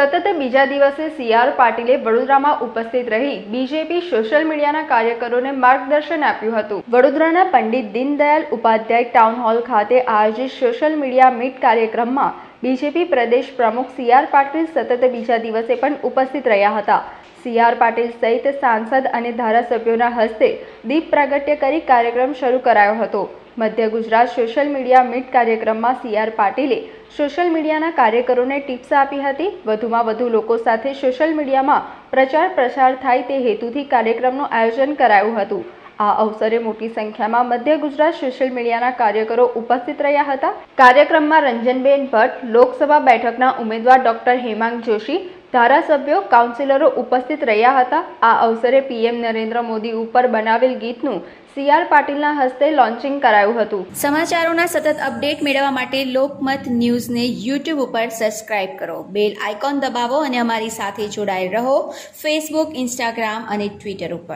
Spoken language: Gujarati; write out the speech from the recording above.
બીજા દિવસે સી આર પાટીલે વડોદરામાં ઉપસ્થિત રહી બીજેપી સોશિયલ મીડિયાના કાર્યકરોને માર્ગદર્શન આપ્યું હતું. વડોદરાના પંડિત દીનદયાલ ઉપાધ્યાય ટાઉન હોલ ખાતે આયોજિત સોશિયલ મીડિયા મીટ કાર્યક્રમમાં બીજેપી પ્રદેશ પ્રમુખ સી આર પાટીલ સતત બીજા દિવસે પણ ઉપસ્થિત રહ્યા હતા. સી આર પાટીલ સહિત સાંસદ અને ધારાસભ્યોના હસ્તે દીપ પ્રાગટ્ય કરી કાર્યક્રમ શરૂ કરાયો હતો. મધ્ય ગુજરાત સોશિયલ મીડિયા મીટ કાર્યક્રમમાં સી આર પાટીલે સોશિયલ મીડિયાના કાર્યકરોને ટિપ્સ આપી હતી. વધુમાં વધુ લોકો સાથે સોશિયલ મીડિયામાં પ્રચાર પ્રસાર થાય તે હેતુથી કાર્યક્રમનું આયોજન કરાયું હતું. આ અવસરે મોટી સંખ્યામાં મધ્ય ગુજરાત સોશિયલ મીડિયાના કાર્યકરો ઉપસ્થિત રહ્યા હતા. કાર્યક્રમમાં રંજનબેન ભટ્ટ, લોકસભા બેઠકના ઉમેદવાર ડોક્ટર હેમાંગ જોશી ધારાસભ્યો, કાઉન્સિલરો ઉપસ્થિત રહ્યા હતા. આ અવસરે પીએમ નરેન્દ્ર મોદી ઉપર બનાવેલ ગીતનું સી આર પાટીલના હસ્તે લોન્ચિંગ કરાયું હતું. સમાચારોના સતત અપડેટ મેળવવા માટે લોકમત ન્યૂઝને યુટ્યુબ ઉપર સબસ્ક્રાઇબ કરો. બેલ આઇકોન દબાવો અને અમારી સાથે જોડાયેલ રહો ફેસબુક, ઇન્સ્ટાગ્રામ અને ટ્વિટર ઉપર.